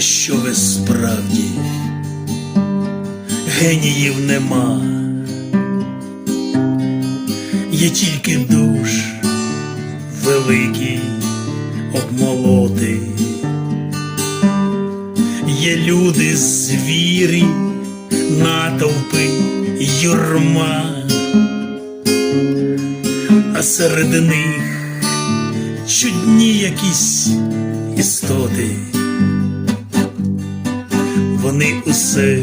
Що ви справді? Геніїв нема, є тільки душ великий обмолоти, є люди звірі, натовпи, юрма, а серед них чудні якісь істоти. Вони усе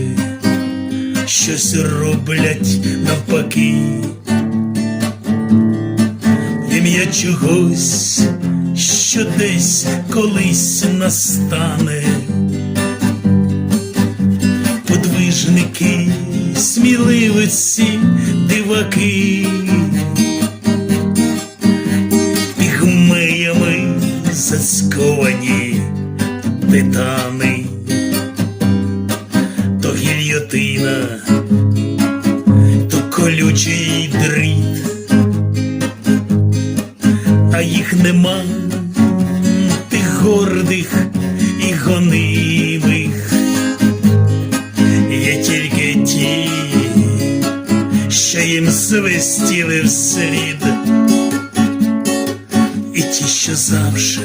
щось роблять навпаки, в ім'я чогось, що десь колись настане. Подвижники, сміливиці, диваки, зацьковані титани гільйотина, то колючий дріт, а їх нема тих гордих і гонимих, є тільки ті, що їм свистіли вслід, і ті, що завше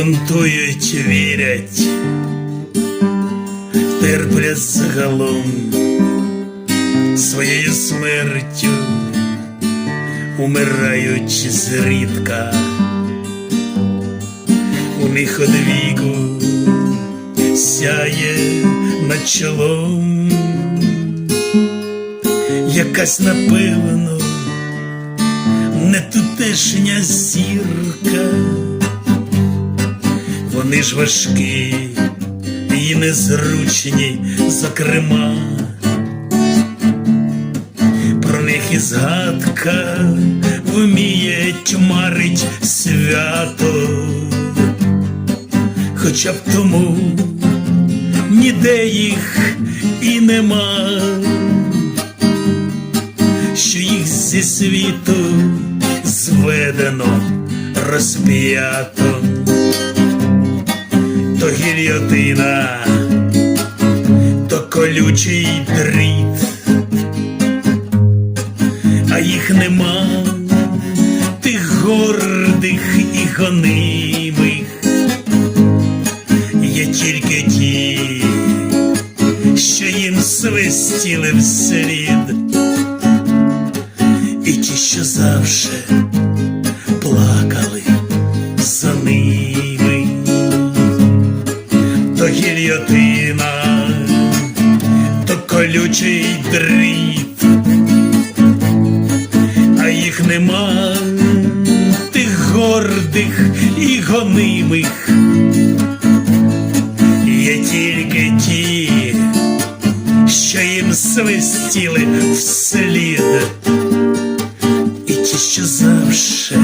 бунтують, вірять, терплять загалом своєю смертю, умирають зрідка, у них од сяє над чолом, якась напевно не тутешня зірка вони ж важкі і незручні, зокрема, про них і згадка вміє тьмарить свято, хоча б тому ніде їх і нема, що їх зі світу зведено, розп'ято. то гільйотина, то колючий дріт, а їх нема тих гордих і гонимих, є тільки ті, що їм свистіли вслід, і ті, що завше колючий дріт, а їх нема. Тих гордих і гонимих, є тільки ті, що їм свистіли вслід, і ті, що завше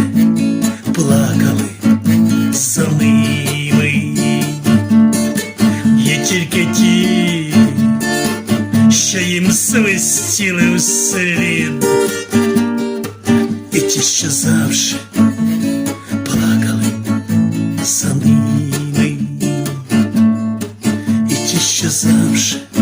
свистіли вслід, і ті, що завжди плакали ними, і ті, що завжди